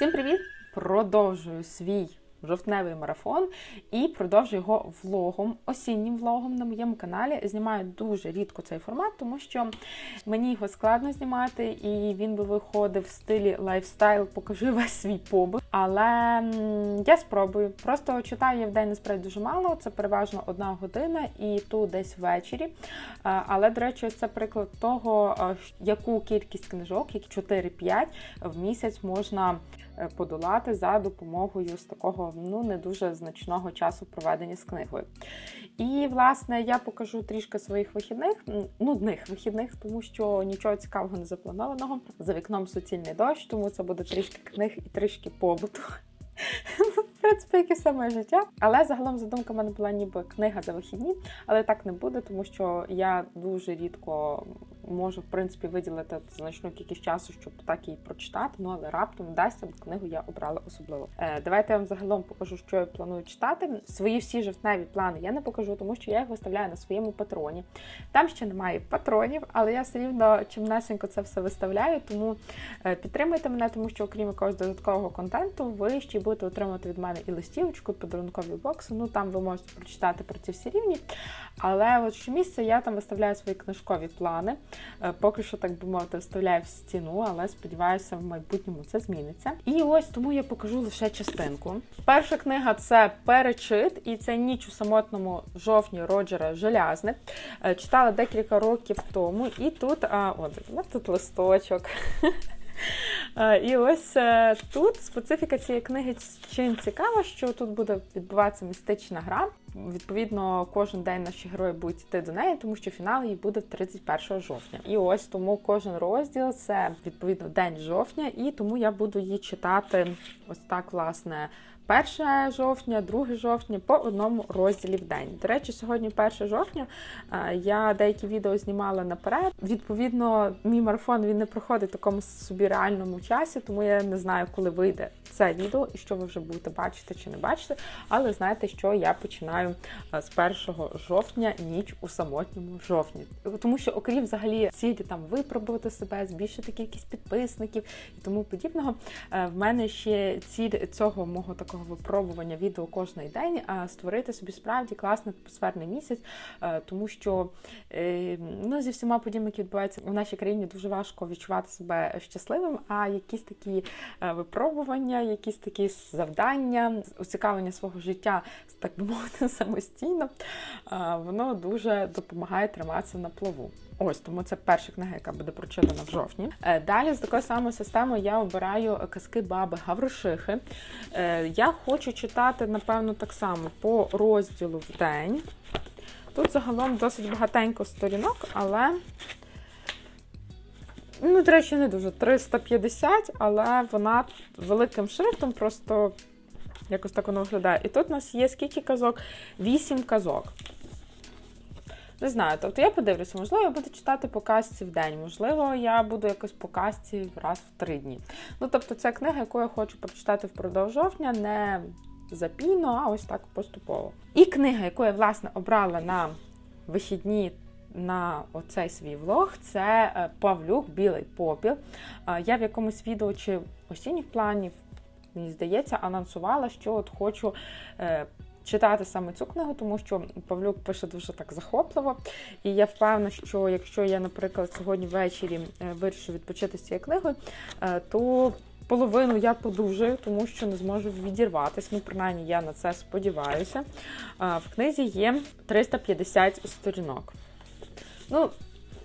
Всім привіт! Продовжую свій жовтневий марафон і продовжую його влогом, осіннім влогом на моєму каналі. Знімаю дуже рідко цей формат, тому що мені його складно знімати, і він би виходив в стилі лайфстайл, покажи весь свій побут. Але я спробую. Просто читаю я в день насправді дуже мало. Це переважно одна година і то десь ввечері. Але, до речі, це приклад того, яку кількість книжок, як 4-5 в місяць можна подолати за допомогою з такого ну не дуже значного часу проведення з книгою. І власне я покажу трішки своїх вихідних, нудних вихідних, тому що нічого цікавого не запланованого. За вікном суцільний дощ, тому це буде трішки книг і трішки побуту. В принципі, як і все моє життя. Але загалом задумка в мене була ніби книга за вихідні, але так не буде, тому що я дуже рідко можу в принципі виділити значну кількість часу, щоб так її прочитати. Ну але раптом вдасться, бо книгу я обрала особливо. Е, давайте я вам загалом покажу, що я планую читати. Свої всі жовтневі плани я не покажу, тому що я їх виставляю на своєму патроні. Там ще немає патронів, але я все рівно чимнесенько це все виставляю. Тому е, підтримуйте мене, тому що окрім якогось додаткового контенту, ви ще будете отримати від мене і листівочку, і подарункові бокси. Ну там ви можете прочитати про ці всі рівні. Але от щомісяця я там виставляю свої книжкові плани. Е, Поки що, так би мовити, вставляю в стіну, але сподіваюся, в майбутньому це зміниться. І ось тому я покажу лише частинку. Перша книга це перечит, і це ніч у самотному жовтні Роджера Желязне. Е, Читала декілька років тому, і тут, а, от, тут листочок. Е, І ось тут специфіка цієї книги чим цікава, що тут буде відбуватися містична гра. Відповідно, кожен день наші герої будуть йти до неї, тому що фінал її буде 31 жовтня. І ось тому кожен розділ це відповідно день жовтня, і тому я буду її читати ось так, власне. 1 жовтня, 2 жовтня по одному розділі в день. До речі, сьогодні 1 жовтня е, я деякі відео знімала наперед. Відповідно, мій марафон він не проходить в такому собі реальному часі, тому я не знаю, коли вийде це відео і що ви вже будете бачити чи не бачити. Але знаєте, що я починаю е, з 1 жовтня ніч у самотньому жовтні. Тому що, окрім взагалі цілі там випробувати себе, збільшити кількість підписників і тому подібного, е, в мене ще ціль цього мого такого випробування відео кожний день, створити собі справді класний атмосферний місяць, е, тому що ну, зі всіма подіями, які відбуваються в нашій країні, дуже важко відчувати себе щасливим. А якісь такі випробування, якісь такі завдання, уцікавлення свого життя, так би мовити, самостійно, воно дуже допомагає триматися на плаву. Ось тому це перша книга, яка буде прочитана в жовтні. Е, Далі з такою самою системою я обираю казки баби Гавришихи. Е, Я хочу читати, напевно, так само по розділу в день. Тут загалом досить багатенько сторінок, але. Ну, до речі, не дуже 350, але вона великим шрифтом просто якось так воно виглядає. І тут у нас є скільки казок? 8 казок. Не знаю, тобто я подивлюся, можливо, я буду читати по казці в день, можливо, я буду якось по казці раз в три дні. Ну, тобто, це книга, яку я хочу прочитати впродовж жовтня, не запійно, а ось так поступово. І книга, яку я власне обрала на вихідні. На оцей свій влог це е, Павлюк Білий попіл. Е, Я в якомусь відео чи осінніх планів, мені здається, анонсувала, що от хочу е, читати саме цю книгу, тому що Павлюк пише дуже так захопливо. І я впевнена, що якщо я, наприклад, сьогодні ввечері вирішу відпочити з цією книгою, то половину я подужаю, тому що не зможу відірватися. Ну, принаймні, я на це сподіваюся. В книзі є 350 сторінок. Ну,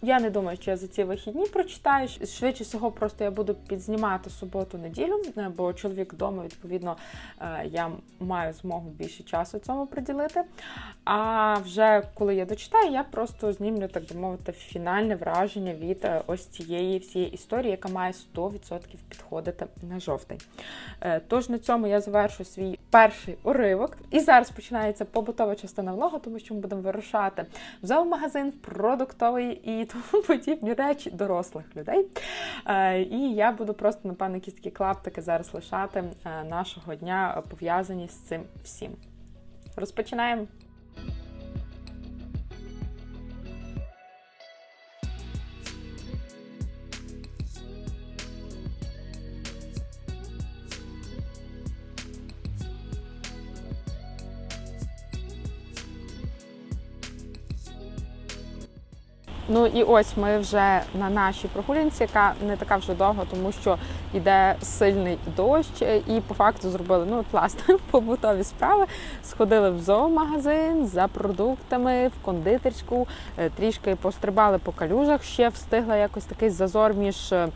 я не думаю, що я за ці вихідні прочитаю. Швидше всього, просто я буду підзнімати суботу-неділю, е, бо чоловік вдома, відповідно, е, я маю змогу більше часу цьому приділити. А вже коли я дочитаю, я просто знімлю, так би мовити, фінальне враження від е, ось цієї всієї історії, яка має 100% підходити на жовтень. Е, Тож на цьому я завершу свій перший уривок. І зараз починається побутова частина влогу, тому що ми будемо вирушати в зоомагазин, в продуктовий і тому подібні речі дорослих людей. Е, І я буду просто, напевно, якісь такі клаптики зараз лишати е, нашого дня, пов'язані з цим всім. Розпочинаємо. Ну і ось ми вже на нашій прогулянці, яка не така вже довга, тому що йде сильний дощ, і по факту зробили ну от, власне побутові справи. Сходили в зоомагазин за продуктами, в кондитерську, е, трішки пострибали по калюжах. Ще встигла якось такий зазор між е,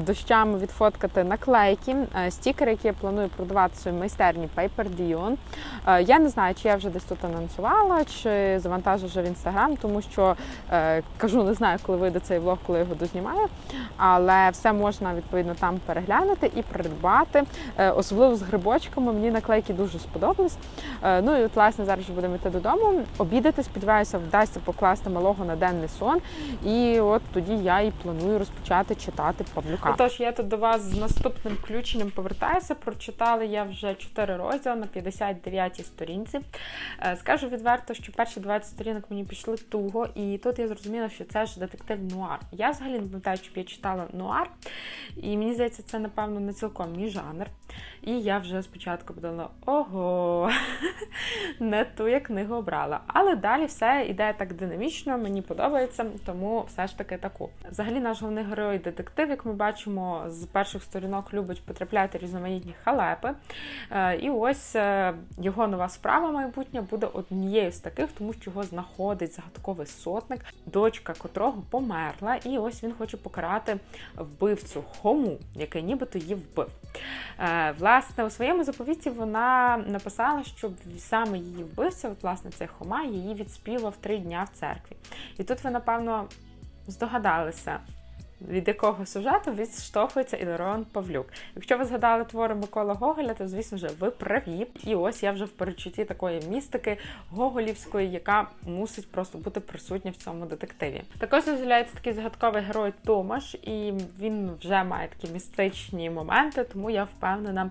дощами відфоткати наклейки, е, стікери, які я планую продавати в своїй майстерні Paper Dion. Е, Я не знаю, чи я вже десь тут анонсувала, чи завантажу вже в інстаграм, тому що е, кажу, не знаю, коли вийде цей влог, коли його дознімаю. Але все можна відповідно там переглянути і придбати. Е, Особливо з грибочками. Мені наклейки дуже сподобались. Е, Ну і от власне зараз будемо йти додому. Обідати, сподіваюся, вдасться покласти малого на денний сон. І от тоді я і планую розпочати читати Павлюка. Отож, я тут до вас з наступним включенням повертаюся. Прочитала я вже 4 розділи на 59-й сторінці. Е, Скажу відверто, що перші 20 сторінок мені пішли туго, і тут я зрозуміла, що це ж детектив нуар. Я взагалі не пам'ятаю, щоб я читала нуар, і мені здається, це напевно не цілком мій жанр. І я вже спочатку подумала: ого, не ту я книгу обрала. Але далі все йде так динамічно, мені подобається, тому все ж таки таку. Взагалі, наш головний герой детектив, як ми бачимо, з перших сторінок любить потрапляти різноманітні халепи. Е, І ось е, його нова справа майбутня буде однією з таких, тому що його знаходить загадковий сотник, дочка котрого померла, і ось він хоче покарати вбивцю Хому, який нібито її вбив. Е, Власне, у своєму заповіті вона написала, що саме її вбивця, от, власне, цей Хома, її відспівав три дня в церкві. І тут ви, напевно, здогадалися, від якого сюжету відштовхується Іларіон Павлюк. Якщо ви згадали твори Микола Гоголя, то звісно ж ви праві. І ось я вже в перечутті такої містики Гоголівської, яка мусить просто бути присутня в цьому детективі. Також з'являється такий загадковий герой Томаш, і він вже має такі містичні моменти, тому я впевнена,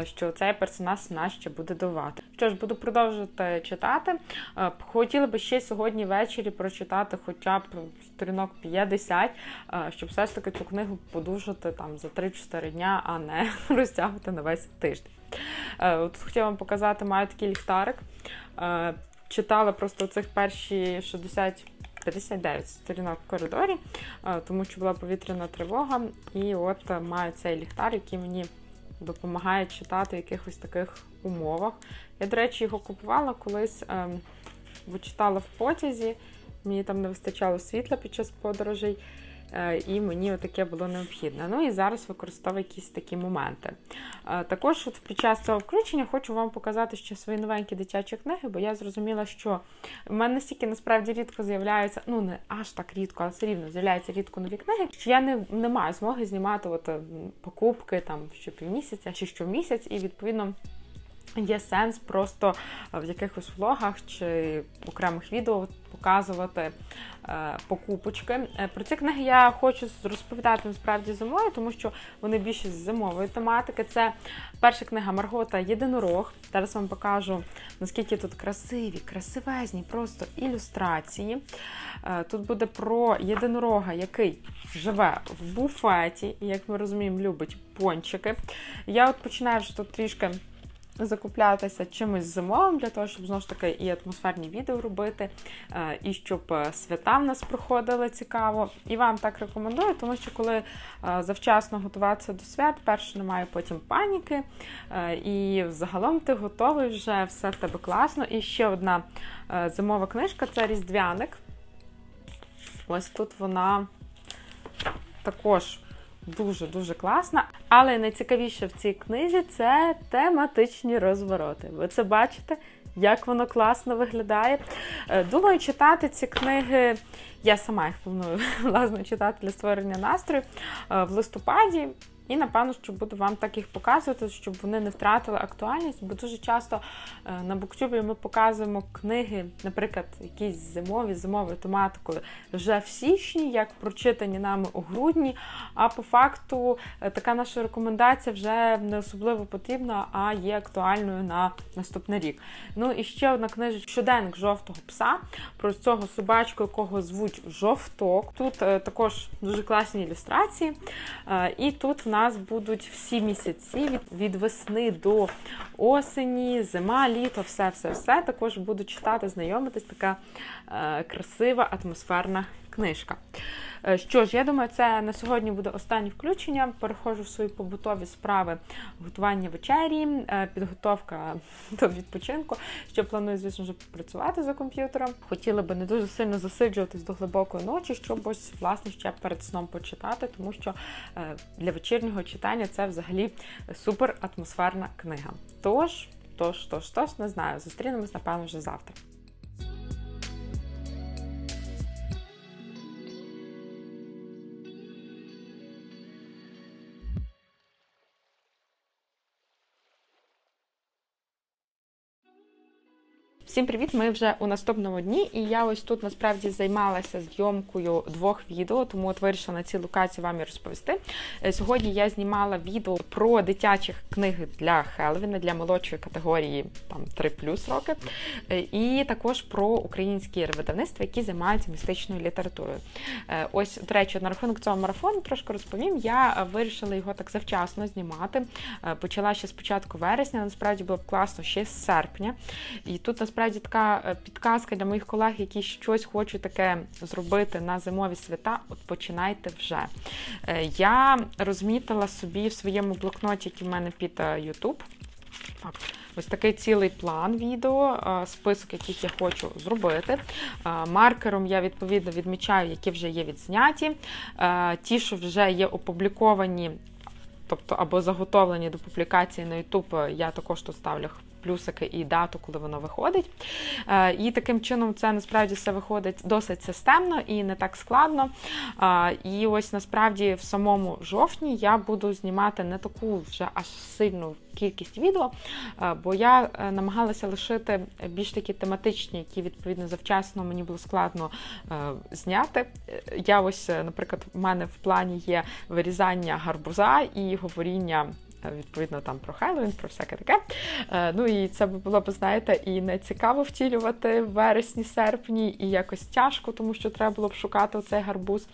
е, що цей персонаж нас ще буде давати. Що ж, буду продовжувати читати. Е, Хотіла би ще сьогодні ввечері прочитати хоча б сторінок 50, е, щоб все ж таки цю книгу подужати там за 3-4 дня, а не розтягувати на весь тиждень. Е, От хотіла вам показати, маю такий ліхтарик. Е, Читала просто цих перші 60 59 сторінок в коридорі, е, тому що була повітряна тривога. І от е, маю цей ліхтар, який мені допомагає читати в якихось таких умовах. Я, до речі, його купувала колись, ем, бо читала в потязі. Мені там не вистачало світла під час подорожей, е, і мені таке було необхідне. Ну і зараз використовую якісь такі моменти. Е, Також от під час цього включення хочу вам показати ще свої новенькі дитячі книги, бо я зрозуміла, що в мене настільки насправді рідко з'являються, ну не аж так рідко, але все рівно з'являються рідко нові книги, що я не, не маю змоги знімати от, покупки там щопівмісяця чи щомісяць, і відповідно. Є сенс просто в якихось влогах чи окремих відео показувати е, покупочки. Е, Про ці книги я хочу розповідати насправді зимою, тому що вони більше з зимової тематики. Це перша книга Маргота Єдинорог. Зараз вам покажу, наскільки тут красиві, красивезні, просто ілюстрації. Е, Тут буде про єдинорога, який живе в буфеті, і, як ми розуміємо, любить пончики. Я от починаю вже тут трішки закуплятися чимось зимовим для того, щоб знову ж таки і атмосферні відео робити, е, і щоб е, свята в нас проходили цікаво. І вам так рекомендую, тому що коли е, завчасно готуватися до свят, перше немає потім паніки, і загалом ти готовий вже все в тебе класно. І ще одна зимова книжка це Різдвяник. Ось тут вона також дуже-дуже класна. Але найцікавіше в цій книзі це тематичні розвороти. Ви це бачите, як воно класно виглядає. Е, Думаю, читати ці книги. Я сама їх планую власне читати для створення настрою е, в листопаді. І напевно, що буду вам так їх показувати, щоб вони не втратили актуальність, бо дуже часто е, на буктюбі ми показуємо книги, наприклад, якісь зимові, зимовою тематикою вже в січні, як прочитані нами у грудні. А по факту е, така наша рекомендація вже не особливо потрібна, а є актуальною на наступний рік. Ну і ще одна книжечка Щоденник жовтого пса про цього собачку, якого звуть жовток. Тут е, також дуже класні ілюстрації. І тут в нас будуть всі місяці від, від весни до осені, зима, літо, все, все, все. Також буду читати, знайомитись. Така е, красива атмосферна книжка. Е, Що ж, я думаю, це на сьогодні буде останнє включення. Переходжу в свої побутові справи готування вечері, е, підготовка до відпочинку. Ще планую, звісно, вже попрацювати за комп'ютером. Хотіла би не дуже сильно засиджуватись до глибокої ночі, щоб ось власне ще перед сном почитати, тому що е, для вечірнього читання це взагалі супер атмосферна книга. Тож, тож, тож, тож, не знаю, зустрінемось, напевно, вже завтра. Всім привіт! Ми вже у наступному дні, і я ось тут насправді займалася зйомкою двох відео, тому от вирішила на цій локації вам і розповісти. Е, Сьогодні я знімала відео про дитячі книги для Хелвіна, для молодшої категорії там 3 плюс роки, Е, і також про українські видавництва, які займаються містичною літературою. Е, Ось, до речі, на рахунок цього марафону трошки розповім. Я вирішила його так завчасно знімати. Почала ще з початку вересня, насправді було б класно ще з серпня. І тут насправді така е, підказка для моїх колег, які щось хочуть таке зробити на зимові свята. От починайте вже. Е, Я розмітила собі в своєму блокноті, який в мене під е, YouTube. Ось такий цілий план відео, е, список, яких я хочу зробити. Е, Маркером я відповідно відмічаю, які вже є відзняті. Е, Ті, що вже є опубліковані, тобто або заготовлені до публікації на YouTube, я також тут ставлю плюсики і дату, коли воно виходить. Е, І таким чином це насправді все виходить досить системно і не так складно. Е, І ось насправді в самому жовтні я буду знімати не таку вже аж сильну кількість відео, е, бо я намагалася лишити більш такі тематичні, які відповідно завчасно мені було складно зняти. Я ось, наприклад, в мене в плані є вирізання гарбуза і говоріння. Відповідно, там про Хеллоуін, про всяке таке. Е, Ну і це було б, знаєте, і не цікаво втілювати в вересні, серпні, і якось тяжко, тому що треба було б шукати цей гарбуз.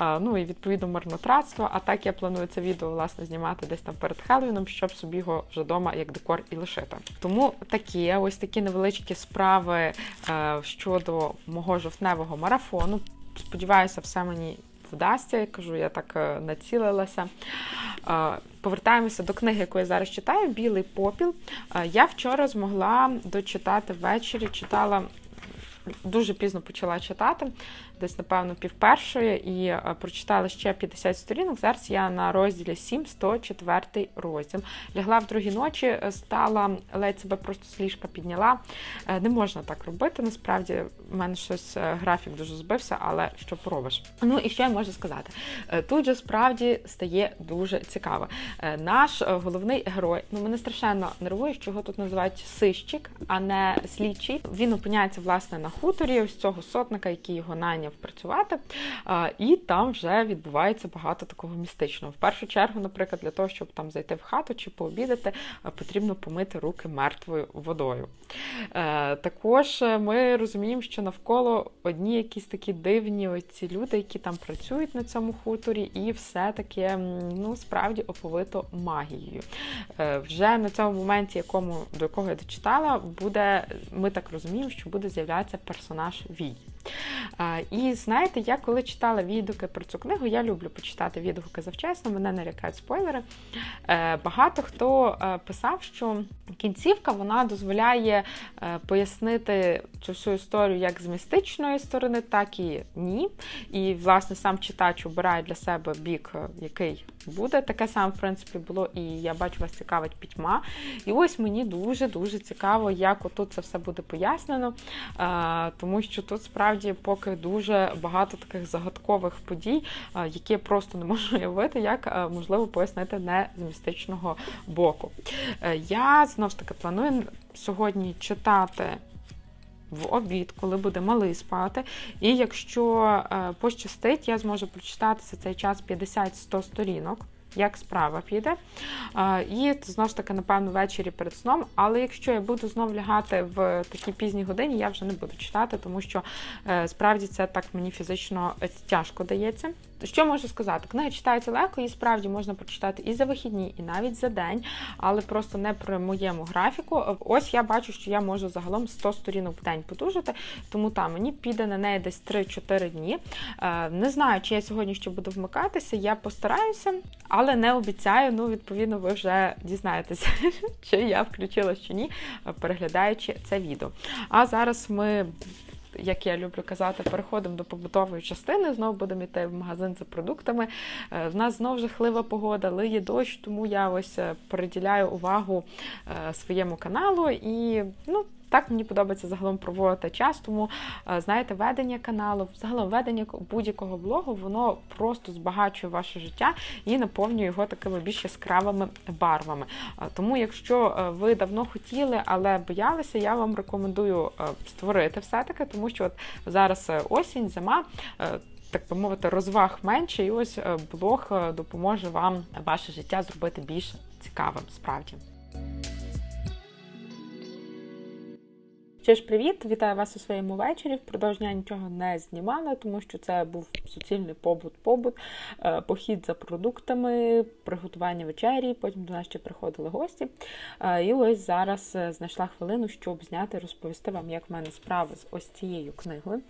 Е, Ну і відповідно марнотратство. А так я планую це відео власне знімати десь там перед Хеллоуіном, щоб собі його вже вдома як декор і лишити. Тому такі ось такі невеличкі справи е, щодо мого жовтневого марафону. Сподіваюся, все мені вдасться. Я кажу, я так е, націлилася. Повертаємося до книги, яку я зараз читаю Білий попіл. Я вчора змогла дочитати ввечері, читала. Дуже пізно почала читати, десь, напевно, пів першої, і е, прочитала ще 50 сторінок. Зараз я на розділі 7, 104 розділ. Лягла в другій ночі, е, стала ледь себе просто з ліжка підняла. Не можна так робити. Насправді, в мене щось е, графік дуже збився, але що поробиш? Ну і що я можу сказати? Е, Тут же справді стає дуже цікаво. Е, Наш головний герой, ну мене страшенно нервує, що його тут називають сищик, а не слідчий. Він опиняється власне на хуторі ось цього сотника, який його найняв працювати. І там вже відбувається багато такого містичного. В першу чергу, наприклад, для того, щоб там зайти в хату чи пообідати, потрібно помити руки мертвою водою. Також ми розуміємо, що навколо одні якісь такі дивні оці люди, які там працюють на цьому хуторі, і все таке ну справді оповито магією. Е, Вже на цьому моменті, якому до якого я дочитала, буде ми так розуміємо, що буде з'являтися персонаж Вій. І знаєте, я коли читала відгуки про цю книгу, я люблю почитати відгуки завчасно, мене не лякають спойлери. Е, Багато хто е, писав, що кінцівка вона дозволяє е, пояснити цю всю історію як з містичної сторони, так і ні. І, власне, сам читач обирає для себе бік, який буде. Таке саме, в принципі, було, і я бачу, вас цікавить пітьма. І ось мені дуже-дуже цікаво, як отут це все буде пояснено, е, тому що тут справді поки дуже багато таких загадкових подій, е, які я просто не можу уявити, як е, можливо пояснити не з містичного боку. Я знову ж таки планую сьогодні читати. В обід, коли буде малий спати, і якщо е, пощастить, я зможу прочитати за цей час 50-100 сторінок, як справа піде. Е, і знову ж таки, напевно, ввечері перед сном. Але якщо я буду знов лягати в такі пізні годині, я вже не буду читати, тому що е, справді це так мені фізично тяжко дається. Що можу сказати? Книга читається легко, її справді можна прочитати і за вихідні, і навіть за день, але просто не при моєму графіку. Ось я бачу, що я можу загалом 100 сторінок в день подужати, тому там мені піде на неї десь 3-4 дні. Е, не знаю, чи я сьогодні ще буду вмикатися, я постараюся, але не обіцяю. Ну, відповідно, ви вже дізнаєтеся, чи я включила чи ні, переглядаючи це відео. А зараз ми як я люблю казати, переходимо до побутової частини. Знову будемо йти в магазин за продуктами. Е, в нас знову жахлива погода, лиє дощ, тому я ось е, приділяю увагу е, своєму каналу і ну. Так мені подобається загалом проводити час, тому е, знаєте, ведення каналу, загалом ведення будь-якого блогу, воно просто збагачує ваше життя і наповнює його такими більш яскравими барвами. Е, тому, якщо е, ви давно хотіли, але боялися, я вам рекомендую створити все-таки, тому що от зараз осінь, зима. Так би мовити, розваг менше, і ось блог допоможе вам ваше життя зробити більш цікавим справді. Що ж, привіт! Вітаю вас у своєму вечорі. Впродовж дня нічого не знімала, тому що це був суцільний побут-побут, е, похід за продуктами, приготування вечері. Потім до нас ще приходили гості. Е, і ось зараз е, знайшла хвилину, щоб зняти, розповісти вам, як в мене справи з ось цією книгою.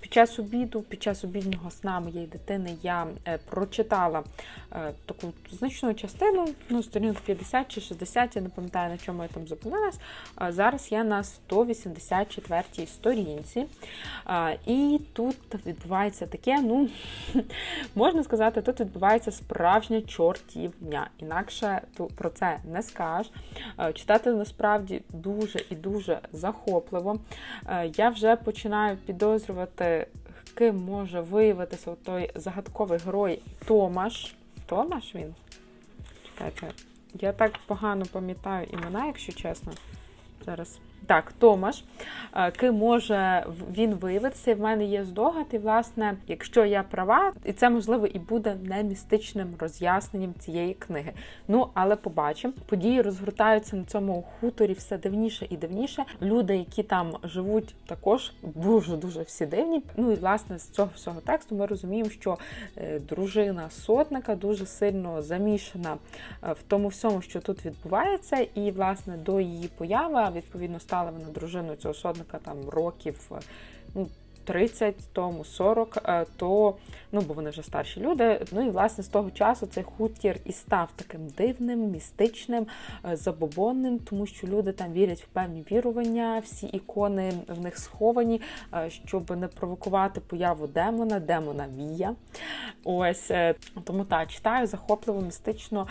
Під час обіду, під час обіднього сна моєї дитини я прочитала таку значну частину, ну, сторінок 50 чи 60, я не пам'ятаю, на чому я там зупинилась. Зараз я на 180 184 сторінці. І тут відбувається таке, ну, можна сказати, тут відбувається справжня чортівня. Інакше про це не скажеш. Читати насправді дуже і дуже захопливо. Я вже починаю підозрювати, ким може виявитися той загадковий герой Томаш. Томаш він? Чекайте, я так погано пам'ятаю імена, якщо чесно. Зараз так, Томаш, е, ким може він виявитися. В мене є здогад, і, власне, якщо я права, і це можливо і буде не містичним роз'ясненням цієї книги. Ну, але побачимо. Події розгортаються на цьому хуторі все дивніше і дивніше. Люди, які там живуть, також дуже дуже всі дивні. Ну і власне з цього всього тексту ми розуміємо, що е, дружина сотника дуже сильно замішана е, в тому всьому, що тут відбувається, і власне до її появи відповідно стала стала вона дружиною цього сотника там років ну, 30 тому, 40, е, то, ну, бо вони вже старші люди. Ну і власне з того часу цей хутір і став таким дивним, містичним, е, забобонним, тому що люди там вірять в певні вірування, всі ікони в них сховані, е, щоб не провокувати появу демона, демона Вія. Ось тому так, читаю захопливо, містично.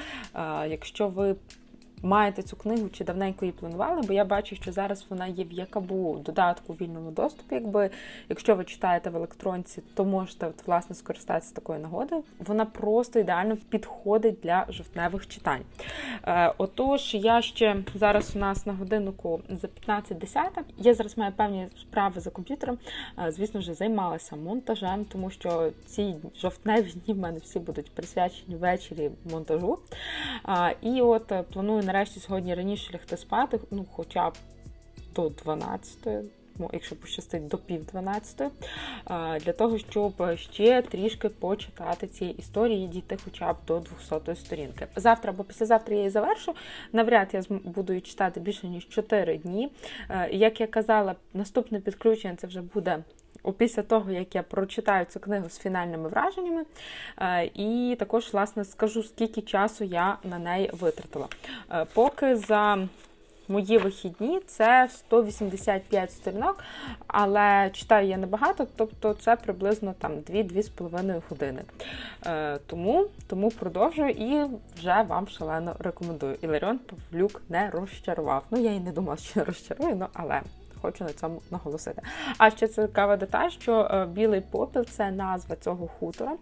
Якщо ви маєте цю книгу чи давненько її планували, бо я бачу, що зараз вона є в якабу додатку в вільному доступі. Якби якщо ви читаєте в електронці, то можете от, власне скористатися такою нагодою. Вона просто ідеально підходить для жовтневих читань. Е, Отож, я ще зараз у нас на годиннику за 15-10. Я зараз маю певні справи за комп'ютером. Е, звісно вже займалася монтажем, тому що ці жовтневі дні в мене всі будуть присвячені ввечері монтажу. Е, і от е, планую нарешті сьогодні раніше лягти спати, ну хоча б до 12 Якщо пощастить до пів 12, для того, щоб ще трішки почитати ці історії, дійти хоча б до 200 сторінки. Завтра або післязавтра я її завершу. Навряд я буду її читати більше ніж 4 дні. Як я казала, наступне підключення це вже буде після того, як я прочитаю цю книгу з фінальними враженнями, е, і також, власне, скажу, скільки часу я на неї витратила. Е, поки за мої вихідні це 185 сторінок, але читаю я небагато, тобто це приблизно там 2-2,5 години. Е, тому тому продовжую і вже вам шалено рекомендую. Іларіон Павлюк не розчарував. Ну, я і не думала, що не розчарую, ну але хочу на цьому наголосити. А ще цікава деталь, що е, білий попіл це назва цього хутора.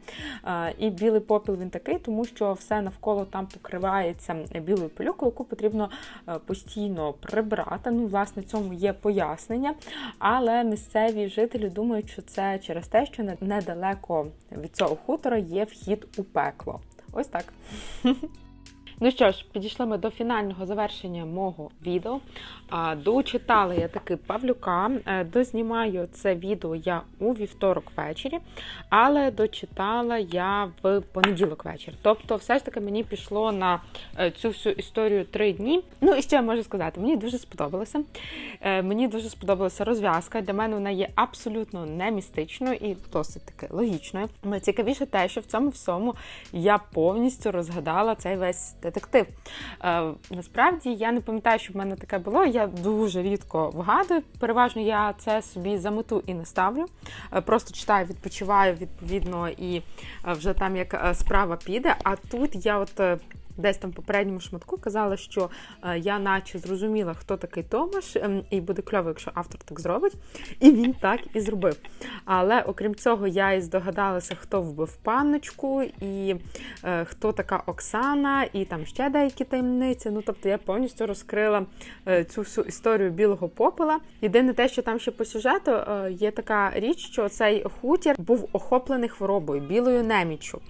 Е, і білий попіл він такий, тому що все навколо там покривається білою пилюкою, яку потрібно е, постійно прибрати. Ну, власне, цьому є пояснення. Але місцеві жителі думають, що це через те, що недалеко від цього хутора є вхід у пекло. Ось так. Ну що ж, підійшли ми до фінального завершення мого відео. Дочитала я таки Павлюка. Е, Дознімаю це відео я у вівторок ввечері, але дочитала я в понеділок вечір. Тобто, все ж таки мені пішло на е, цю всю історію три дні. Ну і що я можу сказати? Мені дуже сподобалося. Е, Мені дуже сподобалася розв'язка. Для мене вона є абсолютно не містичною і досить таки логічною. Найцікавіше те, що в цьому всьому я повністю розгадала цей весь детектив. Е, насправді я не пам'ятаю, що в мене таке було. Я дуже рідко вгадую. Переважно я це собі за мету і не ставлю. Е, просто читаю, відпочиваю відповідно, і е, вже там як е, справа піде. А тут я от. Десь там в попередньому шматку казала, що е, я наче зрозуміла, хто такий Томаш, ем, і буде кльово, якщо автор так зробить. І він так і зробив. Але окрім цього, я і здогадалася, хто вбив панночку, і е, хто така Оксана, і там ще деякі таємниці. Ну тобто я повністю розкрила е, цю всю історію білого попела. Єдине те, що там ще по сюжету е, є така річ, що цей хутір був охоплений хворобою, білою неміччю.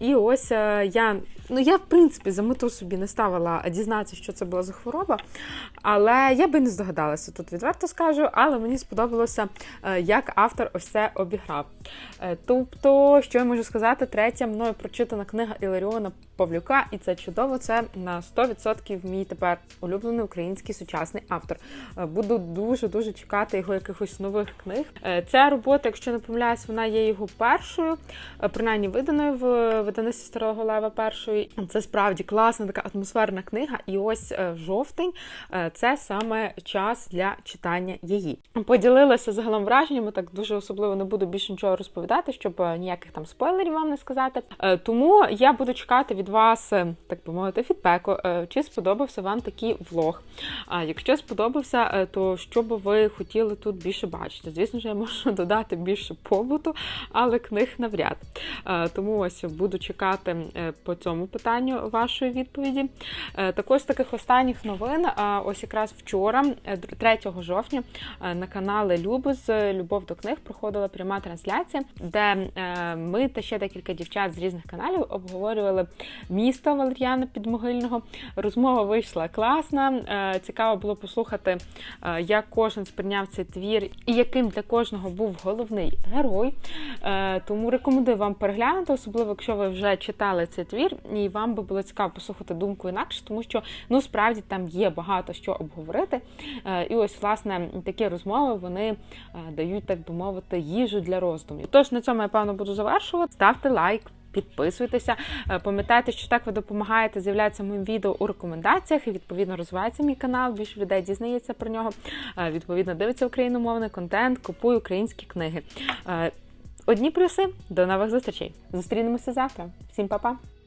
І ось е, я, ну я в принципі за мету собі не ставила дізнатися, що це була за хвороба. Але я би не здогадалася тут відверто скажу, але мені сподобалося, е, як автор ось це обіграв. Е, Тобто, що я можу сказати, третя мною прочитана книга Іларіона Павлюка, і це чудово. Це на 100% мій тепер улюблений український сучасний автор. Е, Буду дуже дуже чекати його якихось нових книг. Е, Ця робота, якщо не помиляюсь, вона є його першою, е, принаймні виданою в видавництві старого лева першої. Це справді класна така атмосферна книга. І ось жовтень це саме час для читання її. Поділилася загалом враженнями, так дуже особливо не буду більше нічого розповідати, щоб ніяких там спойлерів вам не сказати. Тому я буду чекати від вас, е, так би мовити, фідбеку, е, чи сподобався вам такий влог. А якщо сподобався, е, то що би ви хотіли тут більше бачити? Звісно ж, я можу додати більше побуту, але книг навряд. Е, Тому ось буду чекати по цьому питанню вашої відповіді. Також таких останніх новин, ось якраз вчора, е, 3 жовтня, на каналі Люби з Любов до книг проходила пряма трансляція, де ми та ще декілька дівчат з різних каналів обговорювали місто Валер'яна Підмогильного. Розмова вийшла класна. Е, Цікаво було послухати, е, як кожен сприйняв цей твір і яким для кожного був головний герой. Е, Тому рекомендую вам переглянути, особливо якщо ви вже читали цей твір, і вам би було цікаво послухати думку інакше, тому що ну справді там є багато що обговорити. І ось власне такі розмови вони дають, так би мовити, їжу для роздумів. Тож на цьому я певно буду завершувати. Ставте лайк. Підписуйтеся, Е, пам'ятайте, що так ви допомагаєте з'являтися моїм відео у рекомендаціях і відповідно розвивається мій канал. Більше людей дізнається про нього. Е, Відповідно, дивиться україномовний контент, купує українські книги. Е, Одні плюси. До нових зустрічей. Зустрінемося завтра. Всім па-па!